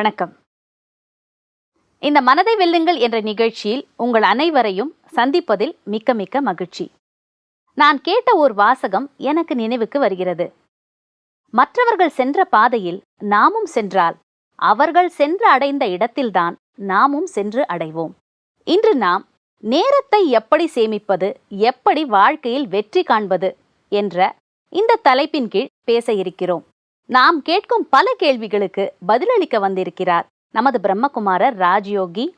வணக்கம். இந்த மனதை வெல்லுங்கள் என்ற நிகழ்ச்சியில் உங்கள் அனைவரையும் சந்திப்பதில் மிக்க மிக்க மகிழ்ச்சி. நான் கேட்ட ஒரு வாசகம் எனக்கு நினைவுக்கு வருகிறது. மற்றவர்கள் சென்ற பாதையில் நாமும் சென்றால் அவர்கள் சென்று அடைந்த இடத்தில்தான் நாமும் சென்று அடைவோம். இன்று நாம் நேரத்தை எப்படி சேமிப்பது எப்படி வாழ்க்கையில் வெற்றி காண்பது என்ற இந்த தலைப்பின் கீழ் பேச இருக்கிறோம். நாம் கேட்கும் பல கேள்விகளுக்கு பதிலளிக்க வந்திருக்கிறார் நமது பிரம்மகுமாரர் ராஜயோகி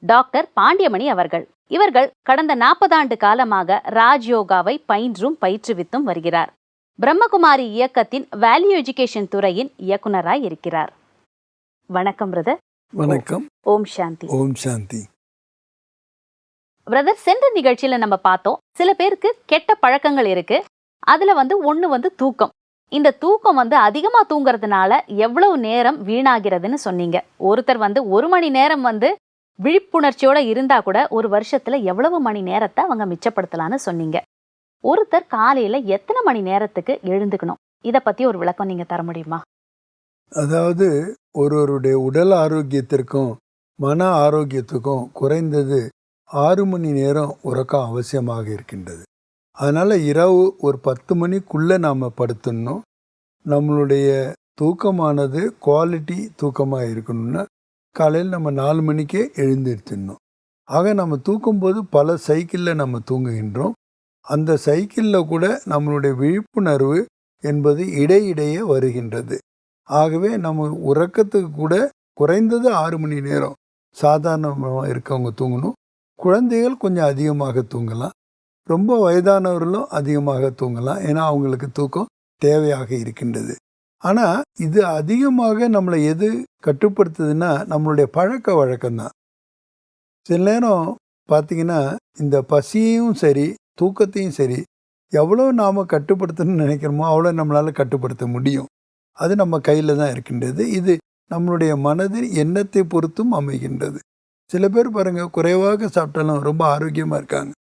டாக்டர் பாண்டியமணி அவர்கள். இவர்கள் கடந்த நாற்பது ஆண்டு காலமாக ராஜயோகாவை பயின்றும் பயிற்றுவித்தும் வருகிறார். பிரம்மகுமாரி இயக்கத்தின் வேல்யூ எஜுகேஷன் துறையின் இயக்குனராய் இருக்கிறார். வணக்கம் பிரதர் வணக்கம். ஓம் சாந்தி. ஓம் சாந்தி. பிரதர் சென்ற நிகழ்ச்சியில நம்ம பார்த்தோம் சில பேருக்கு கெட்ட பழக்கங்கள் இருக்கு. அதுல வந்து ஒண்ணு வந்து தூக்கம். இந்த தூக்கம் வந்து அதிகமாக தூங்குறதுனால எவ்வளவு நேரம் வீணாகிறதுன்னு சொன்னீங்க. ஒருத்தர் வந்து ஒரு மணி நேரம் வந்து விழிப்புணர்ச்சியோட இருந்தா கூட ஒரு வருஷத்துல எவ்வளவு மணி நேரத்தை அவங்க மிச்சப்படுத்தலாம்னு சொன்னீங்க. ஒருத்தர் காலையில எத்தனை மணி நேரத்துக்கு எழுந்துக்கணும்? இதை பத்தி ஒரு விளக்கம் நீங்க தர முடியுமா? அதாவது ஒருவருடைய உடல் ஆரோக்கியத்திற்கும் மன ஆரோக்கியத்துக்கும் குறைந்தது ஆறு மணி நேரம் உறக்கம் அவசியமாக இருக்கின்றது. அதனால் இரவு ஒரு பத்து மணிக்குள்ளே நாம் படுத்துடணும். நம்மளுடைய தூக்கமானது குவாலிட்டி தூக்கமாக இருக்கணும்னா காலையில் நம்ம நாலு மணிக்கே எழுந்திருத்திடணும். ஆக நம்ம தூக்கும்போது பல சைக்கிளில் நம்ம தூங்குகின்றோம். அந்த சைக்கிளில் கூட நம்மளுடைய விழிப்புணர்வு என்பது இடையிடையே வருகின்றது. ஆகவே நம்ம உறக்கத்துக்கு கூட குறைந்தது ஆறு மணி நேரம் சாதாரணமாக இருக்கவங்க தூங்கணும். குழந்தைகள் கொஞ்சம் அதிகமாக தூங்கலாம். ரொம்ப வயதானவர்களும் அதிகமாக தூங்கலாம். ஏன்னா அவங்களுக்கு தூக்கம் தேவையாக இருக்கின்றது. ஆனால் இது அதிகமாக நம்மளை எது கட்டுப்படுத்துதுன்னா நம்மளுடைய பழக்க வழக்கம்தான். சில நேரம் பார்த்தீங்கன்னா இந்த பசியையும் சரி தூக்கத்தையும் சரி எவ்வளோ நாம் கட்டுப்படுத்தணும்னு நினைக்கிறோமோ அவ்வளோ நம்மளால் கட்டுப்படுத்த முடியும். அது நம்ம கையில் தான் இருக்கின்றது. இது நம்மளுடைய மனதின் எண்ணத்தை பொறுத்தும் அமைகின்றது. சில பேர் பாருங்கள் குறைவாக சாப்பிட்டாலும் ரொம்ப ஆரோக்கியமாக இருக்காங்க.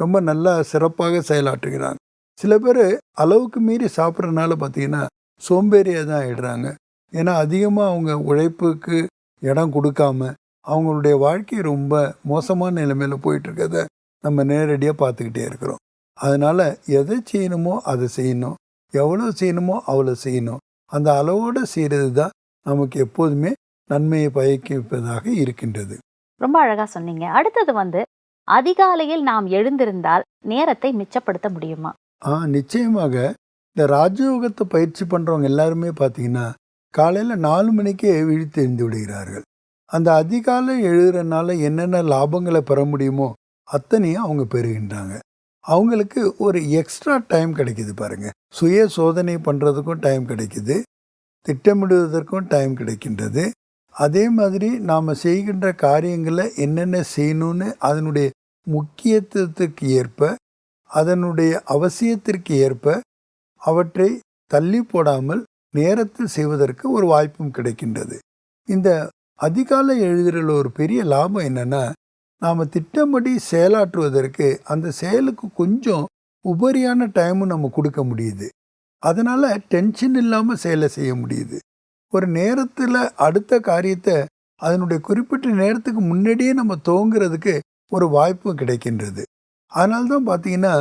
ரொம்ப நல்லா சிறப்பாக செயலாற்றுகிறாங்க சில பேர் அளவுக்கு மீறி சாப்பிட்றதுனால பார்த்தீங்கன்னா சோம்பேறியாக தான் ஆயிடுறாங்க. ஏன்னா அதிகமாக அவங்க உழைப்புக்கு இடம் கொடுக்காம அவங்களுடைய வாழ்க்கை ரொம்ப மோசமான நிலைமையில் போயிட்டுருக்கத நம்ம நேரடியாக பார்த்துக்கிட்டே இருக்கிறோம். அதனால் எதை செய்யணுமோ அதை செய்யணும். எவ்வளோ செய்யணுமோ அவ்வளோ செய்யணும். அந்த அளவோடு செய்கிறது தான் நமக்கு எப்போதுமே நன்மையை பயக்கிப்பதாக இருக்கின்றது. ரொம்ப அழகாக சொன்னீங்க. அடுத்தது வந்து அதிகாலையில் நாம் எழுந்திருந்தால் நேரத்தை மிச்சப்படுத்த முடியுமா? ஆ நிச்சயமாக. இந்த ராஜயோகத்தை பயிற்சி பண்ணுறவங்க எல்லாருமே பார்த்தீங்கன்னா காலையில் நாலு மணிக்கே விழித்து எழுந்து விடுகிறார்கள். அந்த அதிகாலை எழுதுறதுனால என்னென்ன லாபங்களை பெற முடியுமோ அத்தனையும் அவங்க பெறுகின்றாங்க. அவங்களுக்கு ஒரு எக்ஸ்ட்ரா டைம் கிடைக்குது பாருங்க. சுய சோதனை பண்ணுறதுக்கும் டைம் கிடைக்குது. திட்டமிடுவதற்கும் டைம் கிடைக்கின்றது. அதே மாதிரி நாம் செய்கின்ற காரியங்களை என்னென்ன செய்யணும்னு அதனுடைய முக்கியத்துவத்திற்கு ஏற்ப அதனுடைய அவசியத்திற்கு ஏற்ப அவற்றை தள்ளி போடாமல் நேரத்தில் செய்வதற்கு ஒரு வாய்ப்பும் கிடைக்கின்றது. இந்த அதிகாலை எழுதுகிற ஒரு பெரிய லாபம் என்னன்னா நாம் திட்டமிடி செயலாற்றுவதற்கு அந்த செயலுக்கு கொஞ்சம் உபரியான டைமும் நம்ம கொடுக்க முடியுது. அதனால் டென்ஷன் இல்லாமல் செயலை செய்ய முடியுது. ஒரு நேரத்தில் அடுத்த காரியத்தை அதனுடைய குறிப்பிட்ட நேரத்துக்கு முன்னாடியே நம்ம துவங்குறதுக்கு ஒரு வாய்ப்பு கிடைக்கின்றது. அதனால தான் பார்த்தீங்கன்னா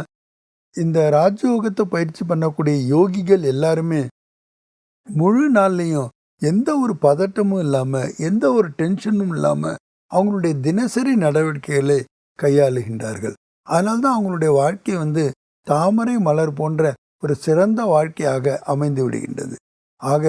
இந்த ராஜயோகத்தை பயிற்சி பண்ணக்கூடிய யோகிகள் எல்லாருமே முழு நாள்லையும் எந்த ஒரு பதட்டமும் இல்லாமல் எந்த ஒரு டென்ஷனும் இல்லாமல் அவங்களுடைய தினசரி நடவடிக்கைகளை கையாளுகின்றார்கள். அதனால தான் அவங்களுடைய வாழ்க்கை வந்து தாமரை மலர் போன்ற ஒரு சிறந்த வாழ்க்கையாக அமைந்து விடுகின்றது. ஆக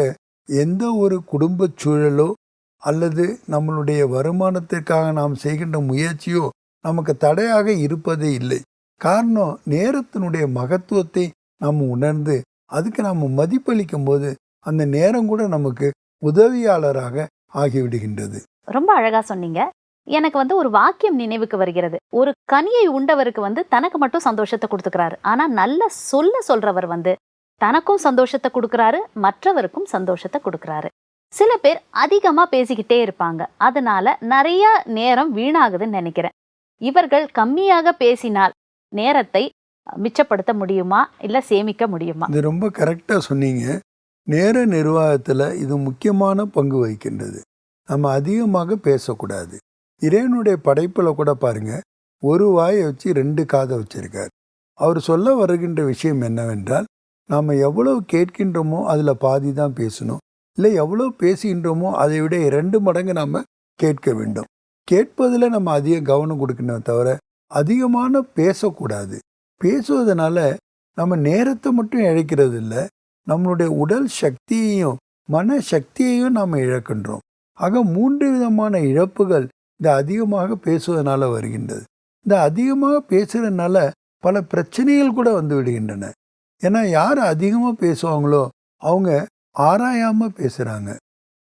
எந்த ஒரு குடும்ப சூழலோ அல்லது நம்மளுடைய வருமானத்திற்காக நாம் செய்கின்ற முயற்சியோ நமக்கு தடையாக இருப்பதே இல்லை. காரணம் நேரத்தினுடைய மகத்துவத்தை நாம் உணர்ந்து அதுக்கு நாம் மதிப்பளிக்கும் போது அந்த நேரம் கூட நமக்கு உதவியாளராக ஆகிவிடுகின்றது. ரொம்ப அழகா சொன்னீங்க. எனக்கு வந்து ஒரு வாக்கியம் நினைவுக்கு வருகிறது. ஒரு கனியை உண்டவருக்கு வந்து தனக்கு மட்டும் சந்தோஷத்தை கொடுத்துக்கிறாரு. ஆனா நல்ல சொல்ல சொல்றவர் வந்து தனக்கும் சந்தோஷத்தை கொடுக்குறாரு மற்றவருக்கும் சந்தோஷத்தை கொடுக்குறாரு. சில பேர் அதிகமாக பேசிக்கிட்டே இருப்பாங்க. அதனால நிறைய நேரம் வீணாகுதுன்னு நினைக்கிறேன். இவர்கள் கம்மியாக பேசினால் நேரத்தை மிச்சப்படுத்த முடியுமா? இல்லை சேமிக்க முடியுமா? இது ரொம்ப கரெக்டாக சொன்னீங்க. நேர நிர்வாகத்தில் இது முக்கியமான பங்கு வகிக்கின்றது. நம்ம அதிகமாக பேசக்கூடாது. இறைவனுடைய படைப்பில் கூட பாருங்கள் ஒரு வாயை வச்சு ரெண்டு காதை வச்சிருக்கார். அவர் சொல்ல வருகின்ற விஷயம் என்னவென்றால் நாம் எவ்வளவு கேட்கின்றோமோ அதில் பாதி தான் பேசணும். இல்லை எவ்வளோ பேசுகின்றோமோ அதை விட இரண்டு மடங்கு நாம் கேட்க வேண்டும். கேட்பதில் நம்ம அதிக கவனம் கொடுக்கணும் தவிர அதிகமான பேசக்கூடாது. பேசுவதனால நம்ம நேரத்தை மட்டும் இழைக்கிறது இல்லை நம்மளுடைய உடல் சக்தியையும் மன சக்தியையும் நாம் இழக்கின்றோம். ஆக மூன்று விதமான இழப்புகள் இந்த அதிகமாக பேசுவதனால வருகின்றது. இந்த அதிகமாக பேசுகிறதுனால பல பிரச்சனைகள் கூட வந்து விடுகின்றன. ஏன்னா யார் அதிகமாக பேசுவாங்களோ அவங்க ஆராயாமல் பேசுகிறாங்க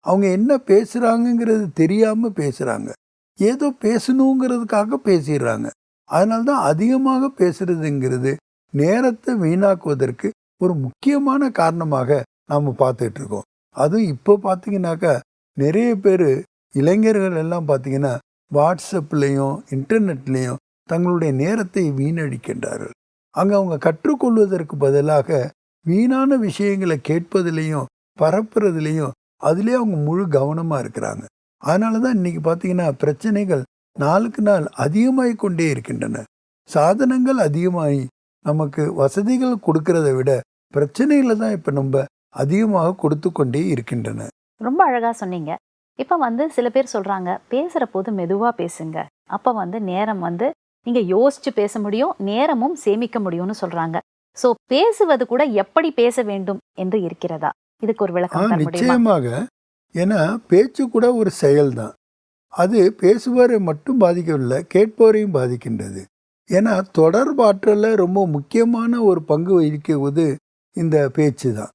அவங்க என்ன பேசுகிறாங்கங்கிறது தெரியாமல் பேசுகிறாங்க ஏதோ பேசணுங்கிறதுக்காக பேசிடுறாங்க. அதனால தான் அதிகமாக பேசுறதுங்கிறது நேரத்தை வீணாக்குவதற்கு ஒரு முக்கியமான காரணமாக நாம் பார்த்துட்ருக்கோம் அதுவும் இப்போ பார்த்தீங்கன்னாக்கா நிறைய பேர் இளைஞர்கள் எல்லாம் பார்த்தீங்கன்னா வாட்ஸ்அப்லேயும் இன்டர்நெட்லேயும் தங்களுடைய நேரத்தை வீணடிக்கின்றார்கள். அங்கே அவங்க கற்றுக்கொள்வதற்கு பதிலாக வீணான விஷயங்களை கேட்பதிலையும் பரப்புறதுலையும் அதிலே அவங்க முழு கவனமாக இருக்கிறாங்க. அதனால தான் இன்னைக்கு பார்த்தீங்கன்னா பிரச்சனைகள் நாளுக்கு நாள் அதிகமாகி கொண்டே இருக்கின்றன. சாதனங்கள் அதிகமாகி நமக்கு வசதிகள் கொடுக்கறத விட பிரச்சனைகளை தான் இப்போ நம்ம அதிகமாக கொடுத்து கொண்டே இருக்கின்றன. ரொம்ப அழகாக சொன்னீங்க. இப்போ வந்து சில பேர் சொல்கிறாங்க பேசுகிற போது மெதுவாக பேசுங்க. அப்போ வந்து நேரம் வந்து நீங்க யோசிச்சு பேச முடியும் நேரமும் சேமிக்க முடியும்னு சொல்றாங்க. சோ பேசுவது கூட எப்படி பேச வேண்டும் என்று இருக்கிறதா? இதுக்கு ஒரு விளக்கம் நிச்சயமாக. ஏன்னா பேச்சு கூட ஒரு செயல்தான். அது பேசுபவரை மட்டும் பாதிக்கவில்லை கேட்பவரையும் பாதிக்கின்றது. ஏன்னா தொடர்பாற்றலில் ரொம்ப முக்கியமான ஒரு பங்கு வகிக்குவது இந்த பேச்சு தான்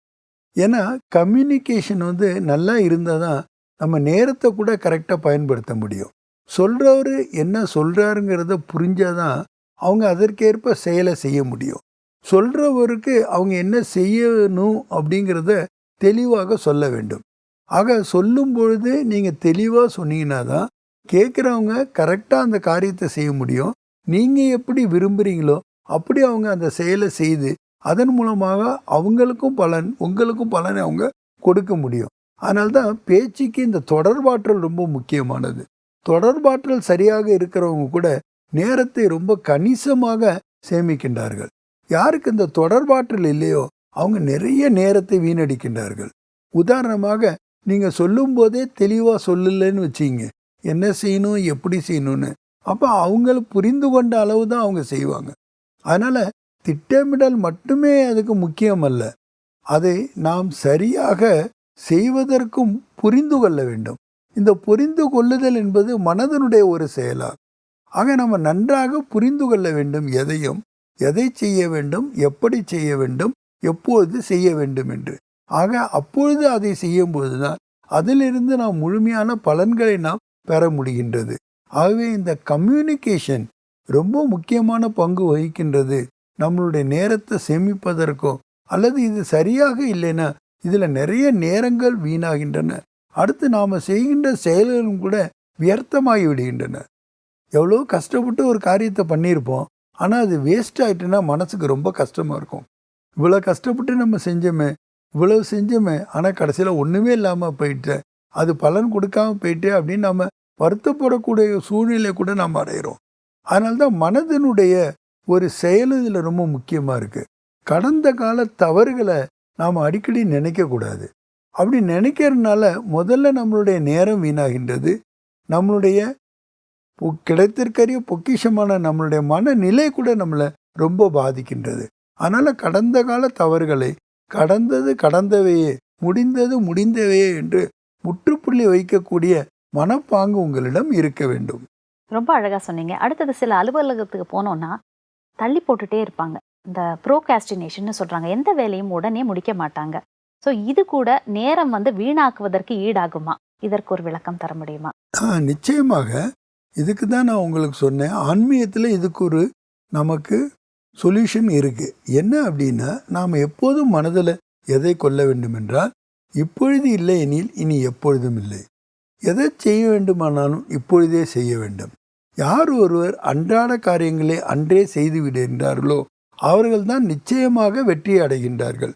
ஏன்னா கம்யூனிகேஷன் வந்து நல்லா இருந்தால் தான் நம்ம நேரத்தை கூட கரெக்டாக பயன்படுத்த முடியும். சொல்கிறவர் என்ன சொல்கிறாருங்கிறத புரிஞ்சாதான் அவங்க அதற்கேற்ப செயலை செய்ய முடியும். சொல்கிறவருக்கு அவங்க என்ன செய்யணும் அப்படிங்கிறத தெளிவாக சொல்ல வேண்டும். ஆக சொல்லும் பொழுது நீங்கள் தெளிவாக சொன்னீங்கன்னா தான் கேட்குறவங்க கரெக்டாக அந்த காரியத்தை செய்ய முடியும். நீங்கள் எப்படி விரும்புகிறீங்களோ அப்படி அவங்க அந்த செயலை செய்து அதன் மூலமாக அவங்களுக்கும் பலன் உங்களுக்கும் பலனை அவங்க கொடுக்க முடியும். அதனால்தான் பேச்சுக்கு இந்த தொடர்பாற்றல் ரொம்ப முக்கியமானது. தொடர்பாற்றல் சரியாக இருக்கிறவங்க கூட நேரத்தை ரொம்ப கணிசமாக சேமிக்கின்றார்கள். யாருக்கு இந்த தொடர்பாற்றல் இல்லையோ அவங்க நிறைய நேரத்தை வீணடிக்கின்றார்கள். உதாரணமாக நீங்கள் சொல்லும்போதே தெளிவாக சொல்லலைன்னு வச்சிங்க. என்ன செய்யணும் எப்படி செய்யணும்னு. அப்போ அவங்கள புரிந்து கொண்ட அளவு தான் அவங்க செய்வாங்க. அதனால் திட்டமிடல் மட்டுமே அதுக்கு முக்கியம் அல்ல. அதை நாம் சரியாக செய்வதற்கும் புரிந்து கொள்ள வேண்டும். இந்த புரிந்து கொள்ளுதல் என்பது மனதனுடைய ஒரு செயலாகும் ஆக நம்ம நன்றாக புரிந்து கொள்ள வேண்டும் எதையும் எதை செய்ய வேண்டும் எப்படி செய்ய வேண்டும் எப்பொழுது செய்ய வேண்டும் என்று. ஆக அப்பொழுது அதை செய்யும்போது தான் அதிலிருந்து நாம் முழுமையான பலன்களை நாம் பெற முடிகின்றது. ஆகவே இந்த கம்யூனிகேஷன் ரொம்ப முக்கியமான பங்கு வகிக்கின்றது. நம்மளுடைய நேரத்தை சேமிப்பதற்கும் அல்லது இது சரியாக இல்லைன்னா இதில் நிறைய நேரங்கள் வீணாகின்றன. அடுத்து நாம் செய்கின்ற செயல்களும் கூட வியர்த்தமாகி விடுகின்றன. எவ்வளோ கஷ்டப்பட்டு ஒரு காரியத்தை பண்ணியிருப்போம் ஆனால் அது வேஸ்ட் ஆகிட்டுன்னா மனசுக்கு ரொம்ப கஷ்டமாக இருக்கும். இவ்வளோ கஷ்டப்பட்டு நம்ம செஞ்சோமே இவ்வளோ செஞ்சோமே ஆனால் கடைசியில் ஒன்றுமே இல்லாமல் போயிட்டு அது பலன் கொடுக்காம போயிட்டு அப்படின்னு நம்ம வருத்தப்படக்கூடிய சூழ்நிலை கூட நாம் அடைகிறோம் அதனால்தான் மனதினுடைய ஒரு செயல் இதில் ரொம்ப முக்கியமாக இருக்குது கடந்த கால தவறுகளை நாம் அடிக்கடி நினைக்கக்கூடாது. அப்படி நினைக்கிறதுனால முதல்ல நம்மளுடைய நேரம் வீணாகின்றது. நம்மளுடைய பொ- கிடைத்திருக்கிற பொக்கிஷமான நம்மளுடைய மனநிலை கூட நம்மளை ரொம்ப பாதிக்கின்றது. அதனால் கடந்த கால தவறுகளை கடந்தது கடந்தவையே முடிந்தது முடிந்தவையே என்று முற்றுப்புள்ளி வைக்கக்கூடிய மனப்பாங்கு உங்களிடம் இருக்க வேண்டும். ரொம்ப அழகாக சொன்னீங்க. அடுத்தது சில அலுவலகத்துக்கு போனோம்னா தள்ளி போட்டுட்டே இருப்பாங்க. இந்த ப்ரோகாஸ்டினேஷன் சொல்கிறாங்க எந்த வேலையும் உடனே முடிக்க மாட்டாங்க. ஸோ இது கூட நேரம் வந்து வீணாக்குவதற்கு ஈடாகுமா? இதற்கு ஒரு விளக்கம் தர முடியுமா? நிச்சயமாக. இதுக்கு தான் நான் உங்களுக்கு சொன்னேன். ஆன்மீகத்தில் இதுக்கு ஒரு நமக்கு சொல்யூஷன் இருக்குது என்ன அப்படின்னா நாம் எப்போதும் மனதில் எதை கொள்ள வேண்டும் என்றால் இப்பொழுது இல்லை எனில் இனி எப்பொழுதும் இல்லை. எதை செய்ய வேண்டுமானாலும் இப்பொழுதே செய்ய வேண்டும். யார் ஒருவர் அன்றாட காரியங்களை அன்றே செய்து விடுகின்றார்களோ அவர்கள்தான் நிச்சயமாக வெற்றி அடைகின்றார்கள்.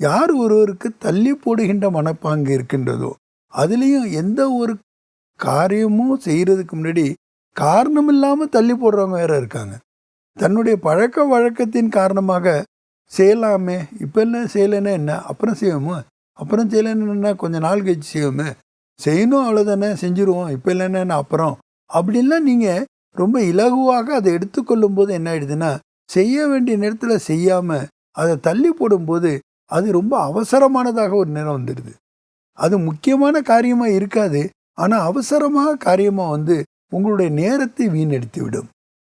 யார் ஒருவருக்கு தள்ளி போடுகின்ற மனப்பாங்கு இருக்கின்றதோ அதுலேயும் எந்த ஒரு காரியமும் செய்கிறதுக்கு முன்னாடி காரணம் இல்லாமல் தள்ளி போடுறவங்க வேற இருக்காங்க. தன்னுடைய பழக்க வழக்கத்தின் காரணமாக செய்யலாமே இப்போ என்ன செய்யலைன்னா என்ன அப்புறம் செய்வோமா அப்புறம் செய்யலைன்னா கொஞ்சம் நாள் கழிச்சு செய்வோமே செய்யணும் அவ்வளோதானே செஞ்சுருவோம் இப்போ இல்லைன்னா என்ன அப்புறம். அப்படின்லாம் நீங்கள் ரொம்ப இலகுவாக அதை எடுத்துக்கொள்ளும் போது என்ன ஆயிடுதுன்னா செய்ய வேண்டிய நேரத்தில் செய்யாமல் அதை தள்ளி போடும்போது அது ரொம்ப அவசரமானதாக ஒரு நேரம் வந்துடுது. அது முக்கியமான காரியமாக இருக்காது. ஆனால் அவசரமாக காரியமாக வந்து உங்களுடைய நேரத்தை வீணடித்து விடும்.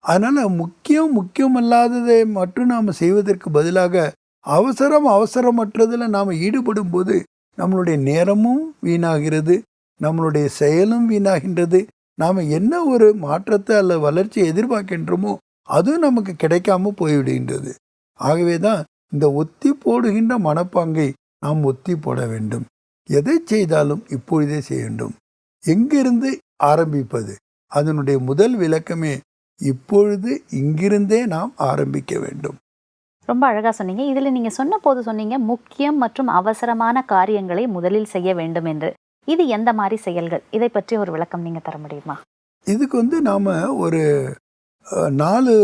அதனால் முக்கியம் முக்கியமல்லாததை மட்டும் நாம் செய்வதற்கு பதிலாக அவசரம் அவசரமற்றதில் நாம் ஈடுபடும் போது நம்மளுடைய நேரமும் வீணாகிறது நம்மளுடைய செயலும் வீணாகின்றது. நாம் என்ன ஒரு மாற்றத்தை அல்ல வளர்ச்சியை எதிர்பார்க்கின்றோமோ அதுவும் நமக்கு கிடைக்காம போய்விடுகின்றது. ஆகவே தான் இந்த ஒத்தி போடுகின்ற மனப்பாங்கை நாம் ஒத்தி போட வேண்டும். எதை செய்தாலும் இப்பொழுதே செய்ய வேண்டும். எங்கிருந்து ஆரம்பிப்பது? அதனுடைய முதல் விளக்கமே இப்பொழுது இங்கிருந்தே நாம் ஆரம்பிக்க வேண்டும். ரொம்ப அழகா சொன்னீங்க. இதுல நீங்க சொன்ன போது சொன்னீங்க முக்கியம் மற்றும் அவசரமான காரியங்களை முதலில் செய்ய வேண்டும் என்று. இது எந்த மாதிரி செயல்கள்? இதை பற்றி ஒரு விளக்கம் நீங்க தர முடியுமா? இதுக்கு வந்து நாம் ஒரு நாலு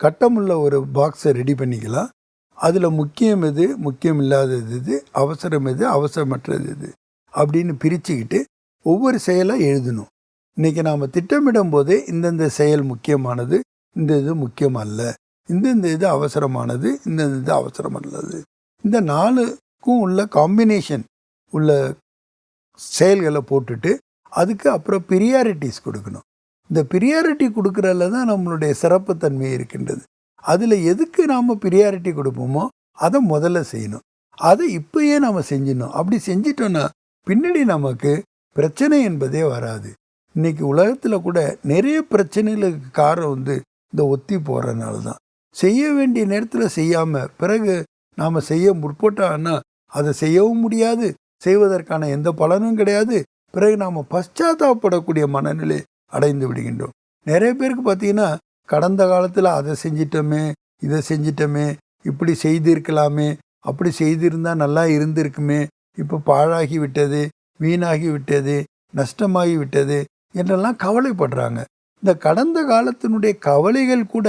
கட்டமுள்ள ஒரு பாக்ஸை ரெடி பண்ணிக்கலாம். அதில் முக்கியம் எது? முக்கியம் இல்லாதது இது அவசரம் எது? அவசரமற்றது இது அப்படின்னு பிரிச்சுக்கிட்டு ஒவ்வொரு செயலாக எழுதணும். இன்றைக்கி நாம் திட்டமிடும் போதே இந்தந்த செயல் முக்கியமானது இந்த இது முக்கியம் அல்ல இந்தந்த இது அவசரமானது இந்தந்த இது அவசரமல்லது. இந்த நாலுக்கும் உள்ள காம்பினேஷன் உள்ள செயல்களை போட்டுட்டு அதுக்கு அப்புறம் பிரியாரிட்டிஸ் கொடுக்கணும். இந்த பிரியாரிட்டி கொடுக்குறதுல தான் நம்மளுடைய சிறப்புத்தன்மை இருக்கின்றது. அதில் எதுக்கு நாம் பிரியாரிட்டி கொடுப்போமோ அதை முதல்ல செய்யணும். அதை இப்பயே நாம் செஞ்சிடணும். அப்படி செஞ்சிட்டோன்னா பின்னாடி நமக்கு பிரச்சனை என்பதே வராது. இன்னைக்கு உலகத்தில் கூட நிறைய பிரச்சனைகளுக்கு காரணம் வந்து இந்த ஒத்தி போகிறதுனால தான். செய்ய வேண்டிய நேரத்தில் செய்யாமல் பிறகு நாம் செய்ய முற்பட்டான்னா அதை செய்யவும் முடியாது. செய்வதற்கான எந்த பலனும் கிடையாது. பிறகு நாம் பశ్చాத்தாப்படக்கூடிய மனநிலை அடைந்து விடுகின்றோம். நிறைய பேருக்கு பார்த்தீங்கன்னா கடந்த காலத்தில் அதை செஞ்சிட்டோமே இதை செஞ்சிட்டோமே இப்படி செய்திருக்கலாமே அப்படி செய்திருந்தால் நல்லா இருந்திருக்குமே இப்போ பாழாகி விட்டது வீணாகி விட்டது நஷ்டமாகி விட்டது என்றெல்லாம் கவலைப்படுறாங்க. இந்த கடந்த காலத்தினுடைய கவலைகள் கூட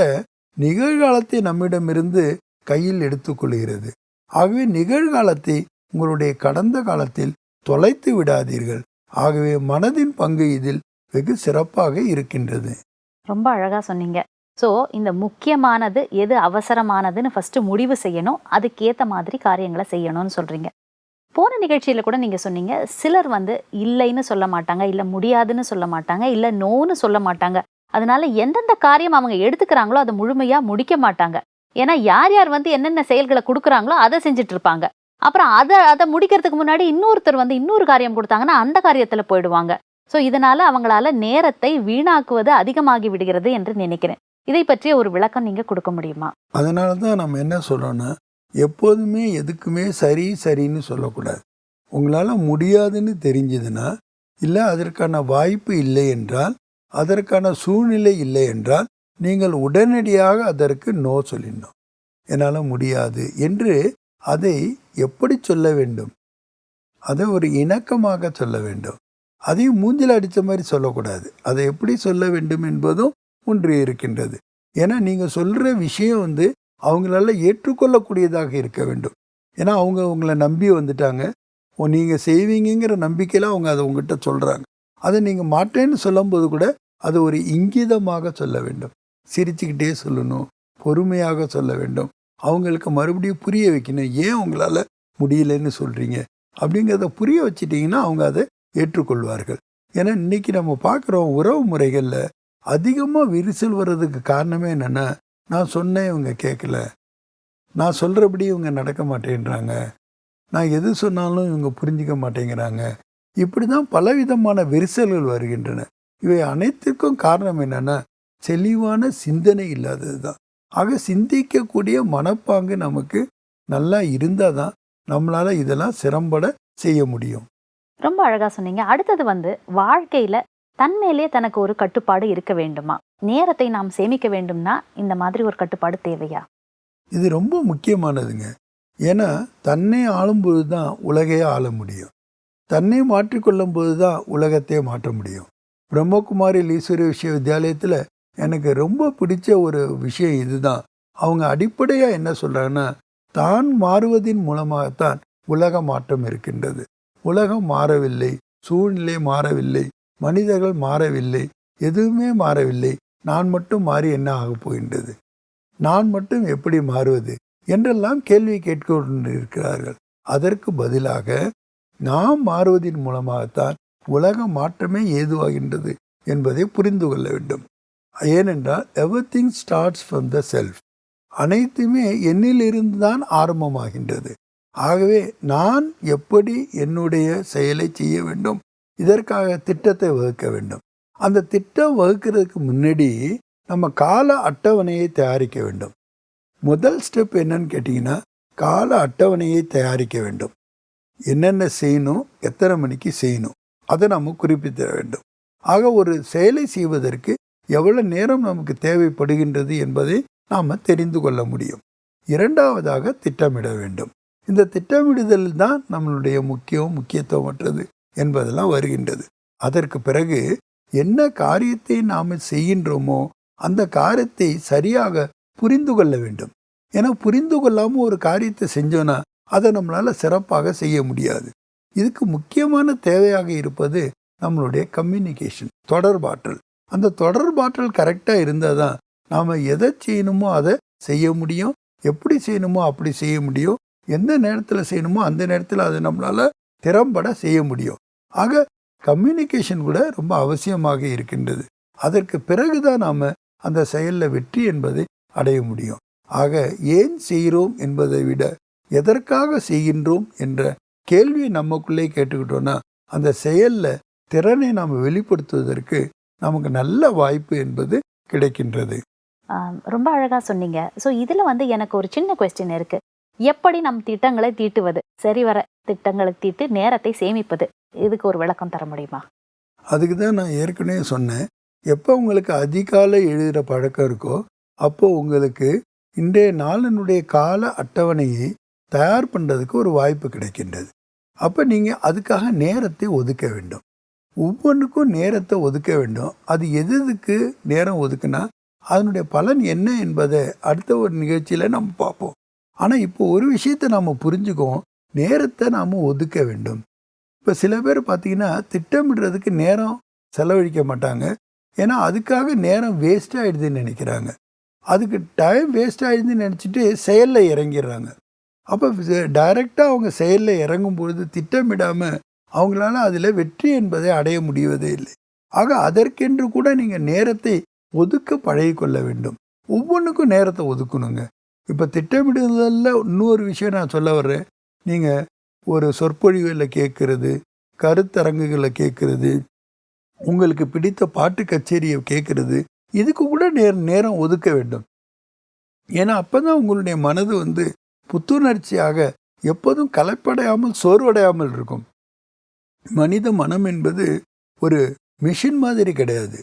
நிகழ்காலத்தை நம்மிடமிருந்து கையில் எடுத்துக்கொள்கிறது ஆகவே நிகழ்காலத்தை உங்களுடைய கடந்த காலத்தில் தொலைத்து விடாதீர்கள். ஆகவே மனதின் பங்கு இதில் வெகு சிறப்பாக இருக்கின்றது. ரொம்ப அழகாக சொன்னீங்க. ஸோ இந்த முக்கியமானது எது அவசரமானதுன்னு ஃபஸ்ட்டு முடிவு செய்யணும். அதுக்கேற்ற மாதிரி காரியங்களை செய்யணும்னு சொல்கிறீங்க போன நிகழ்ச்சியில் கூட நீங்கள் சொன்னீங்க சிலர் வந்து இல்லைன்னு சொல்ல மாட்டாங்க இல்லை முடியாதுன்னு சொல்ல மாட்டாங்க இல்லை நோன்னு சொல்ல மாட்டாங்க. அதனால எந்தெந்த காரியம் அவங்க எடுத்துக்கிறாங்களோ அதை முழுமையாக முடிக்க மாட்டாங்க. ஏன்னா யார் யார் வந்து என்னென்ன செயல்களை கொடுக்குறாங்களோ அதை செஞ்சுட்டு இருப்பாங்க. அப்புறம் அதை அதை முடிக்கிறதுக்கு முன்னாடி இன்னொருத்தர் வந்து இன்னொரு காரியம் கொடுத்தாங்கன்னா அந்த காரியத்தில் போயிடுவாங்க. ஸோ இதனால அவங்களால நேரத்தை வீணாக்குவது அதிகமாகி விடுகிறது என்று நினைக்கிறேன். இதை பற்றிய ஒரு விளக்கம் நீங்க கொடுக்க முடியுமா? அதனால தான் நம்ம என்ன சொல்கிறோன்னா எப்போதுமே எதுக்குமே சரி சரின்னு சொல்லக்கூடாது. உங்களால் முடியாதுன்னு தெரிஞ்சதுன்னா இல்லை அதற்கான வாய்ப்பு இல்லை என்றால் அதற்கான சூழ்நிலை இல்லை என்றால் நீங்கள் உடனடியாக அதற்கு நோ சொல்லிடணும். என்னால் முடியாது என்று அதை எப்படி சொல்ல வேண்டும்? அதை ஒரு இணக்கமாக சொல்ல வேண்டும். அதையும் மூஞ்சில் அடித்த மாதிரி சொல்லக்கூடாது. அதை எப்படி சொல்ல வேண்டும் என்பதும் ஒன்று இருக்கின்றது. ஏன்னா நீங்கள் சொல்கிற விஷயம் வந்து அவங்களால ஏற்றுக்கொள்ளக்கூடியதாக இருக்க வேண்டும். ஏன்னா அவங்க உங்களை நம்பி வந்துட்டாங்க. ஓ நீங்கள் செய்வீங்கங்கிற நம்பிக்கையில் அவங்க அதை உங்ககிட்ட சொல்கிறாங்க அதை நீங்கள் மாட்டேன்னு சொல்லும்போது கூட அது ஒரு இங்கிதமாக சொல்ல வேண்டும். சிரிச்சுக்கிட்டே சொல்லணும். பொறுமையாக சொல்ல வேண்டும். அவங்களுக்கு மறுபடியும் புரிய வைக்கணும். ஏன் உங்களால் முடியலன்னு சொல்கிறீங்க அப்படிங்கிறத புரிய வச்சிட்டிங்கன்னா அவங்க அதை ஏற்றுக்கொள்வார்கள். ஏன்னா இன்னைக்கு நம்ம பார்க்குறோம் உறவு முறைகளில் அதிகமாக விரிசல் வர்றதுக்கு காரணமே என்னென்னா நான் சொன்னேன் இவங்க கேட்கல நான் சொல்கிறபடி இவங்க நடக்க மாட்டேன்றாங்க. நான் எது சொன்னாலும் இவங்க புரிஞ்சிக்க மாட்டேங்கிறாங்க. இப்படி தான் பலவிதமான விரிசல்கள் வருகின்றன. இவை அனைத்திற்கும் காரணம் என்னென்னா தெளிவான சிந்தனை இல்லாதது தான் ஆக சிந்திக்கக்கூடிய மனப்பாங்கு நமக்கு நல்லா இருந்தால் தான் நம்மளால் இதெல்லாம் சிறம்பட செய்ய முடியும். ரொம்ப அழகா சொன்னீங்க. அடுத்தது வந்து வாழ்க்கையில தன்மேலே தனக்கு ஒரு கட்டுப்பாடு இருக்க வேண்டுமா? நேரத்தை நாம் சேமிக்க வேண்டும்னா இந்த மாதிரி ஒரு கட்டுப்பாடு தேவையா? இது ரொம்ப முக்கியமானதுங்க. ஏன்னா தன்னை ஆளும்போது தான் உலகையே ஆள முடியும். தன்னை மாற்றிக்கொள்ளும் போது தான் உலகத்தையே மாற்ற முடியும். பிரம்மகுமாரி ஈஸ்வரிய விஸ்வவித்யாலயத்தில் எனக்கு ரொம்ப பிடிச்ச ஒரு விஷயம் இதுதான். அவங்க அடிப்படையாக என்ன சொல்கிறாங்கன்னா தான் மாறுவதின் மூலமாகத்தான் உலக மாற்றம் இருக்கின்றது. உலகம் மாறவில்லை சூழ்நிலை மாறவில்லை மனிதர்கள் மாறவில்லை எதுவுமே மாறவில்லை. நான் மட்டும் மாறி என்ன ஆகப் போகின்றது? நான் மட்டும் எப்படி மாறுவது? என்றெல்லாம் கேள்வி கேட்கிறார்கள் அதற்கு பதிலாக நாம் மாறுவதன் மூலமாகத்தான் உலக மாற்றமே ஏதுவாகின்றது என்பதை புரிந்து கொள்ள வேண்டும். ஏனென்றால் everything starts from the self அனைத்துமே என்னிலிருந்து தான் ஆரம்பமாகின்றது. ஆகவே நான் எப்படி என்னுடைய செயலை செய்ய வேண்டும்? இதற்காக திட்டத்தை வகுக்க வேண்டும். அந்த திட்டம் வகுக்கிறதுக்கு முன்னாடி நம்ம கால அட்டவணையை தயாரிக்க வேண்டும். முதல் ஸ்டெப் என்னன்னு கேட்டிங்கன்னா கால அட்டவணையை தயாரிக்க வேண்டும். என்னென்ன செய்யணும்? எத்தனை மணிக்கு செய்யணும்? அதை நம்ம குறிப்பிட வேண்டும். ஆக ஒரு செயலை செய்வதற்கு எவ்வளவு நேரம் நமக்கு தேவைப்படுகின்றது என்பதை நாம் தெரிந்து கொள்ள முடியும். இரண்டாவதாக திட்டமிட வேண்டும். இந்த திட்டமிடுதல் தான் நம்மளுடைய முக்கியம் முக்கியத்துவமற்றது என்பதெல்லாம் வருகின்றது. அதற்கு பிறகு என்ன காரியத்தை நாம் செய்கின்றோமோ அந்த காரியத்தை சரியாக புரிந்து கொள்ள வேண்டும். ஏன்னா புரிந்து கொள்ளாமல் ஒரு காரியத்தை செஞ்சோன்னா அதை நம்மளால் சிறப்பாக செய்ய முடியாது. இதுக்கு முக்கியமான தேவையாக இருப்பது நம்மளுடைய கம்யூனிகேஷன் தொடர்பாற்றல். அந்த தொடர்பாற்றல் கரெக்டாக இருந்தால் தான் நாம் எதை செய்யணுமோ அதை செய்ய முடியும் எப்படி செய்யணுமோ அப்படி செய்ய முடியும் எந்த நேரத்தில் செய்யணுமோ அந்த நேரத்தில் அதை நம்மளால் திறம்பட செய்ய முடியும். ஆக கம்யூனிகேஷன் கூட ரொம்ப அவசியமாக இருக்கின்றது. அதற்கு பிறகுதான் நாம் அந்த செயலில் வெற்றி என்பதை அடைய முடியும். ஆக ஏன் செய்கிறோம் என்பதை விட எதற்காக செய்கின்றோம் என்ற கேள்வியை நமக்குள்ளே கேட்டுக்கிட்டோன்னா அந்த செயலில் திறனை நாம் வெளிப்படுத்துவதற்கு நமக்கு நல்ல வாய்ப்பு என்பது கிடைக்கின்றது. ரொம்ப அழகாக சொன்னீங்க. ஸோ இதில் வந்து எனக்கு ஒரு சின்ன கொஸ்டின் இருக்குது எப்படி நம் திட்டங்களை தீட்டுவது? சரிவர திட்டங்களை தீட்டு நேரத்தை சேமிப்பது. இதுக்கு ஒரு விளக்கம் தர முடியுமா? அதுக்கு தான் நான் ஏற்கனவே சொன்னேன். எப்போ உங்களுக்கு அதிகாலை எழுதுகிற பழக்கம் இருக்கோ அப்போ உங்களுக்கு இன்றைய நாளினுடைய கால அட்டவணையை தயார் பண்ணுறதுக்கு ஒரு வாய்ப்பு கிடைக்கின்றது. அப்போ நீங்கள் அதுக்காக நேரத்தை ஒதுக்க வேண்டும். ஒவ்வொன்றுக்கும் நேரத்தை ஒதுக்க வேண்டும். அது எது எதுக்கு நேரம் ஒதுக்குனா அதனுடைய பலன் என்ன என்பதை அடுத்த ஒரு நிகழ்ச்சியில் நம்ம பார்ப்போம். ஆனால் இப்போ ஒரு விஷயத்தை நாம் புரிஞ்சுக்குவோம். நேரத்தை நாம் ஒதுக்க வேண்டும். இப்போ சில பேர் பார்த்தீங்கன்னா திட்டமிடுறதுக்கு நேரம் செலவழிக்க மாட்டாங்க. ஏன்னா அதுக்காக நேரம் வேஸ்ட் ஆகிடுதுன்னு நினைக்கிறாங்க. அதுக்கு டைம் வேஸ்ட் ஆகிடுதுன்னு நினச்சிட்டு செயலில் இறங்கிடுறாங்க. அப்போ டைரெக்டாக அவங்க செயலில் இறங்கும் பொழுது திட்டமிடாமல் அவங்களால அதில் வெற்றி என்பதை அடைய முடிவதே இல்லை. ஆக அதற்கென்று கூட நீங்கள் நேரத்தை ஒதுக்க பழகிக்கொள்ள வேண்டும். ஒவ்வொன்றுக்கும் நேரத்தை ஒதுக்கணுங்க. இப்போ திட்டமிடுதலில் இன்னொரு விஷயம் நான் சொல்ல வர்றேன். நீங்கள் ஒரு சொற்பொழிவில் கேட்குறது கருத்தரங்குகளை கேட்குறது உங்களுக்கு பிடித்த பாட்டு கச்சேரியை கேட்குறது இதுக்கு கூட நேர் நேரம் ஒதுக்க வேண்டும். ஏன்னா அப்போ தான் உங்களுடைய மனது வந்து புத்துணர்ச்சியாக எப்போதும் கலைப்படையாமல் சோர்வடையாமல் இருக்கும். மனித மனம் என்பது ஒரு மிஷின் மாதிரி கிடையாது.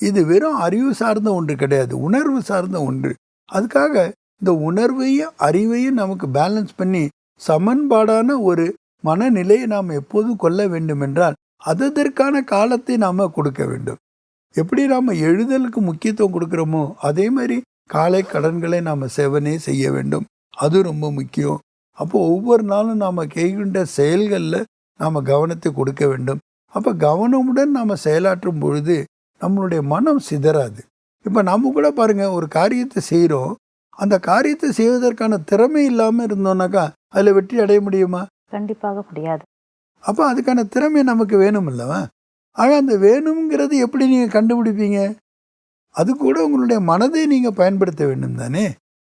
இது வெறும் அறிவு சார்ந்த ஒன்று கிடையாது உணர்வு சார்ந்த ஒன்று. அதுக்காக இந்த உணர்வையும் அறிவையும் நமக்கு பேலன்ஸ் பண்ணி சமன்பாடான ஒரு மனநிலையை நாம் எப்போதும் கொள்ள வேண்டும் என்றால் அதற்கான காலத்தை நாம் கொடுக்க வேண்டும். எப்படி நாம் எழுதலுக்கு முக்கியத்துவம் கொடுக்குறோமோ அதே மாதிரி காலை கடன்களை நாம் செவனே செய்ய வேண்டும். அது ரொம்ப முக்கியம். அப்போ ஒவ்வொரு நாளும் நாம் கைகின்ற செயல்களில் நாம் கவனத்தை கொடுக்க வேண்டும். அப்போ கவனமுடன் நாம் செயலாற்றும் பொழுது நம்மளுடைய மனம் சிதறாது. இப்போ நம்ம கூட பாருங்கள் ஒரு காரியத்தை செய்கிறோம் அந்த காரியத்தை செய்வதற்கான திறமை இல்லாமல் இருந்தோம்னாக்கா அதில் வெற்றி அடைய முடியுமா? கண்டிப்பாக முடியாது. அப்போ அதுக்கான திறமை நமக்கு வேணும் அல்லவா? ஆக அந்த வேணுங்கிறது எப்படி நீங்கள் கண்டுபிடிப்பீங்க? அது கூட உங்களுடைய மனதை நீங்கள் பயன்படுத்த வேண்டும் தானே?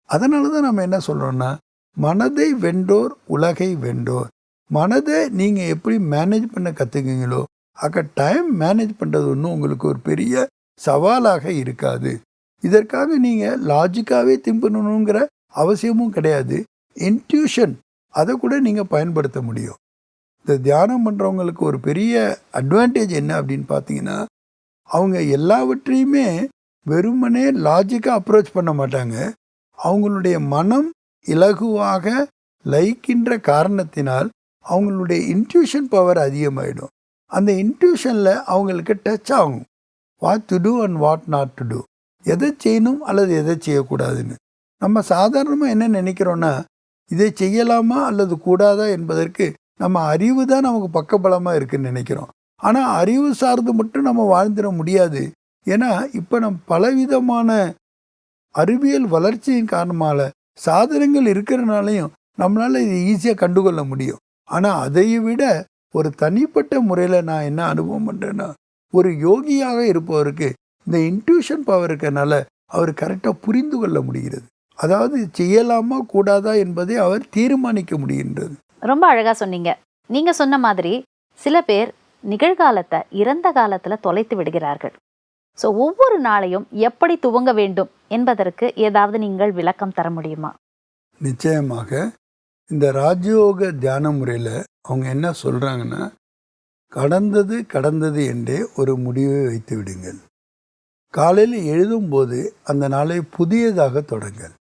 அதனால தான் நம்ம என்ன சொல்கிறோம்னா மனதை வென்றோர் உலகை வென்றோர். மனதை நீங்கள் எப்படி மேனேஜ் பண்ண கற்றுக்குங்களோ அக்க டைம் மேனேஜ் பண்ணுறது ஒன்றும் உங்களுக்கு ஒரு பெரிய சவாலாக இருக்காது. இதற்காக நீங்கள் லாஜிக்காகவே திம்பணுங்கிற அவசியமும் கிடையாது. இன்ட்யூஷன் அதை கூட நீங்கள் பயன்படுத்த முடியும். இந்த தியானம் பண்ணுறவங்களுக்கு ஒரு பெரிய அட்வான்டேஜ் என்ன அப்படின்னு பார்த்தீங்கன்னா அவங்க எல்லாவற்றையுமே வெறுமனே லாஜிக்காக அப்ரோச் பண்ண மாட்டாங்க. அவங்களுடைய மனம் இலகுவாக லயிக்கின்ற காரணத்தினால் அவங்களுடைய இன்ட்யூஷன் பவர் அதிகமாகிடும் அந்த இன்ட்யூஷனில் அவங்களுக்கு டச் ஆகும். What to do and what not to do எதை செய்யணும் அல்லது எதை செய்யக்கூடாதுன்னு. நம்ம சாதாரணமாக என்ன நினைக்கிறோன்னா இதை செய்யலாமா அல்லது கூடாதா என்பதற்கு நம்ம அறிவு தான் நமக்கு பக்கபலமாக இருக்குன்னு நினைக்கிறோம். ஆனால் அறிவு சார்ந்து மட்டும் நம்ம வாழ்ந்துட முடியாது. ஏன்னா இப்போ நம் பலவிதமான அறிவியல் வளர்ச்சியின் காரணமாக சாதனங்கள் இருக்கிறனாலையும் நம்மளால் இதை ஈஸியாக கண்டுகொள்ள முடியும். ஆனால் அதை விட ஒரு தனிப்பட்ட முறையில் நான் என்ன அனுபவம் பண்ணுறேன்னா ஒரு யோகியாக இருப்பவருக்கு இந்த இன்ட்யூஷன் பவர் இருக்கனால அவர் கரெக்டாக புரிந்து கொள்ள முடிகிறது. அதாவது செய்யலாமா கூடாதா என்பதை அவர் தீர்மானிக்க முடிகின்றது. ரொம்ப அழகா சொன்னீங்க. நீங்க சொன்ன மாதிரி சில பேர் நிகழ்காலத்தை இறந்த காலத்துல தொலைத்து விடுகிறார்கள். ஸோ ஒவ்வொரு நாளையும் எப்படி துவங்க வேண்டும் என்பதற்கு ஏதாவது நீங்கள் விளக்கம் தர முடியுமா? நிச்சயமாக இந்த ராஜயோக தியான முறையில் அவங்க என்ன சொல்கிறாங்கன்னா கடந்தது கடந்தது என்றே ஒரு முடிவை வைத்து விடுங்கள். காலையில் எழுதும்போது அந்த நாளை புதியதாக தொடங்கள்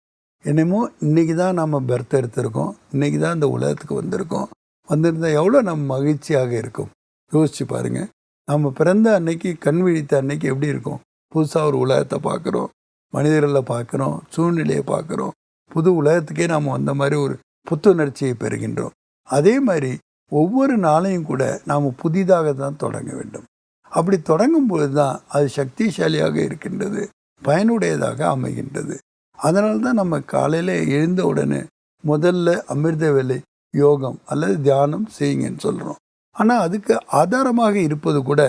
என்னமோ இன்னைக்கு தான் நம்ம பெர்த் எடுத்திருக்கோம். இன்னைக்கு தான் இந்த உலகத்துக்கு வந்திருக்கோம். வந்திருந்தால் எவ்வளோ நம்ம மகிழ்ச்சியாக இருக்கும். யோசிச்சு பாருங்க. நம்ம பிறந்த அன்னைக்கு கண் விழித்த அன்னைக்கு எப்படி இருக்கும்? புதுசாக ஒரு உலகத்தை பார்க்குறோம். மனிதர்களை பார்க்குறோம். சூழ்நிலையை பார்க்குறோம். புது உலகத்துக்கே நாம் வந்த மாதிரி ஒரு புத்துணர்ச்சியை பெறுகின்றோம். அதே மாதிரி ஒவ்வொரு நாளையும் கூட நாம் புதிதாக தான் தொடங்க வேண்டும். அப்படி தொடங்கும் பொழுது தான் அது சக்திசாலியாக இருக்கின்றது பயனுடையதாக அமைகின்றது. அதனால தான் நம்ம காலையில் எழுந்த உடனே முதல்ல அமிர்த வேலை யோகம் அல்லது தியானம் செய்யுங்கன்னு சொல்கிறோம் ஆனால் அதுக்கு ஆதாரமாக இருப்பது கூட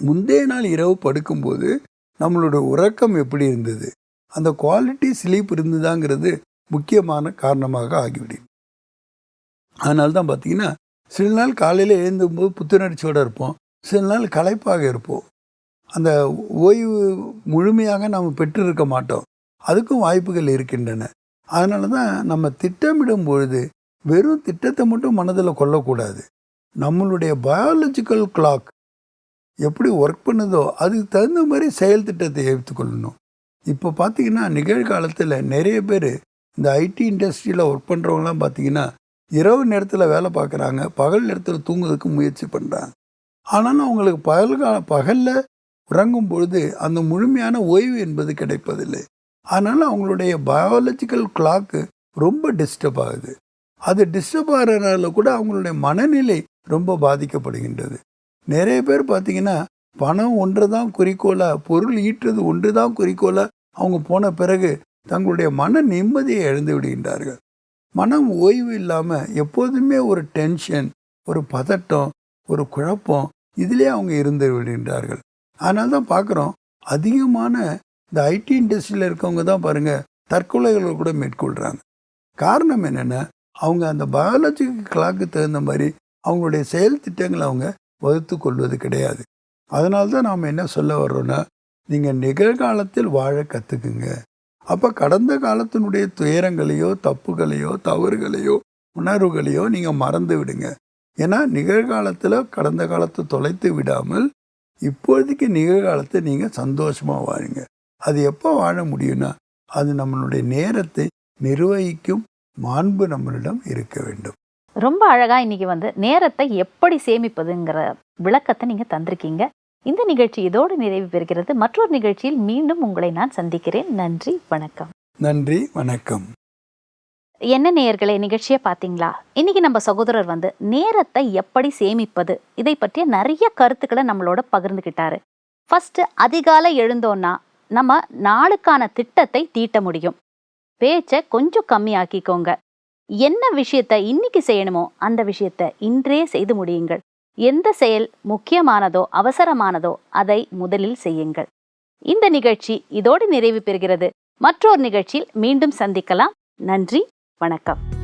முந்தைய நாள் இரவு படுக்கும்போது நம்மளோட உறக்கம் எப்படி இருந்தது அந்த குவாலிட்டி ஸ்லீப் இருந்ததாங்கிறது முக்கியமான காரணமாக ஆகிவிடும். அதனால தான் பார்த்தீங்கன்னா சில நாள் காலையில் எழுந்தும்போது புத்துணர்ச்சியோடு இருப்போம். சில நாள் களைப்பாக இருப்போம். அந்த ஓய்வு முழுமையாக நாம் பெற்றிருக்க மாட்டோம். அதுக்கும் வாய்ப்புகள் இருக்கின்றன. அதனால தான் நம்ம திட்டமிடும் பொழுது வெறும் திட்டத்தை மட்டும் மனதில் கொள்ளக்கூடாது. நம்மளுடைய பயாலஜிக்கல் கிளாக் எப்படி ஒர்க் பண்ணுதோ அதுக்கு தகுந்த மாதிரி செயல் திட்டத்தை ஏற்றுக்கொள்ளணும் இப்போ பார்த்தீங்கன்னா நிகழ்காலத்தில் நிறைய பேர் இந்த ஐடி இண்டஸ்ட்ரியில் ஒர்க் பண்ணுறவங்களாம் பார்த்தீங்கன்னா இரவு நேரத்தில் வேலை பார்க்குறாங்க பகல் நேரத்தில் தூங்குறதுக்கு முயற்சி பண்ணுறாங்க ஆனாலும் அவங்களுக்கு பகல்கா பகலில் உறங்கும் பொழுது அந்த முழுமையான ஓய்வு என்பது கிடைப்பதில்லை. அதனால் அவங்களுடைய பயாலஜிக்கல் கிளாக்கு ரொம்ப டிஸ்டர்ப் ஆகுது. அது டிஸ்டர்ப் ஆகிறதுனால கூட அவங்களுடைய மனநிலை ரொம்ப பாதிக்கப்படுகின்றது. நிறைய பேர் பார்த்தீங்கன்னா பணம் ஒன்று தான் குறிக்கோளாக பொருள் ஈட்டுறது ஒன்று தான் குறிக்கோளாக அவங்க போன பிறகு தங்களுடைய மன நிம்மதியை இழந்து விடுகின்றார்கள். மனம் ஓய்வு இல்லாமல் எப்போதுமே ஒரு டென்ஷன் ஒரு பதட்டம் ஒரு குழப்பம் இதிலே அவங்க இருந்து விடுகின்றார்கள். அதனால தான் பார்க்குறோம் அதிகமான இந்த ஐடி இண்டஸ்ட்ரியில் இருக்கவங்க தான் பாருங்கள் தற்கொலைகளை கூட மேற்கொள்கிறாங்க காரணம் என்னென்னா அவங்க அந்த பயாலஜிக்கல் கிளாக்கு தகுந்த மாதிரி அவங்களுடைய செயல் திட்டங்களை அவங்க வகுத்து கொள்வது கிடையாது. அதனால தான் நாம் என்ன சொல்ல வர்றோன்னா நீங்கள் நிகழ்காலத்தில் வாழ கற்றுக்குங்க அப்போ கடந்த காலத்தினுடைய துயரங்களையோ தப்புகளையோ தவறுகளையோ உணர்வுகளையோ நீங்கள் மறந்து விடுங்க. ஏன்னா நிகழ்காலத்தில் கடந்த காலத்தை தொலைத்து விடாமல் இப்பொழுதைக்கு நிகழ்காலத்தை நீங்கள் சந்தோஷமாக வாழுங்க. அது எப்போ வாழ முடியும்னா அது நம்மளுடைய நேரத்தை நிர்வகிக்கும் மாண்பு நம்மளிடம் இருக்க வேண்டும். ரொம்ப அழகா இன்னைக்கு வந்து நேரத்தை எப்படி சேமிப்பதுங்கிற விளக்கத்தை நீங்க தந்திருக்கீங்க. இந்த நிகழ்ச்சி இதோடு நிறைவு பெறுகிறது. மற்றொரு நிகழ்ச்சியில் மீண்டும் உங்களை நான் சந்திக்கிறேன். நன்றி வணக்கம். நன்றி வணக்கம். என்ன நேயர்களே நிகழ்ச்சியை பார்த்தீங்களா? இன்னைக்கு நம்ம சகோதரர் வந்து நேரத்தை எப்படி சேமிப்பது? இதை பற்றிய நிறைய கருத்துக்களை நம்மளோட பகிர்ந்துக்கிட்டாரு ஃபஸ்ட்டு அதிகாலை எழுந்தோன்னா நம்ம நாளுக்கான திட்டத்தை தீட்ட முடியும். பேச்சை கொஞ்சம் கம்மியாக்கிக்கோங்க. என்ன விஷயத்த இன்னைக்கு செய்யணுமோ அந்த விஷயத்த இன்றே செய்து முடியுங்கள். எந்த செயல் முக்கியமானதோ அவசரமானதோ அதை முதலில் செய்யுங்கள். இந்த நிகழ்ச்சி இதோடு நிறைவு பெறுகிறது. மற்றொரு நிகழ்ச்சியில் மீண்டும் சந்திக்கலாம். நன்றி. வணக்கம்.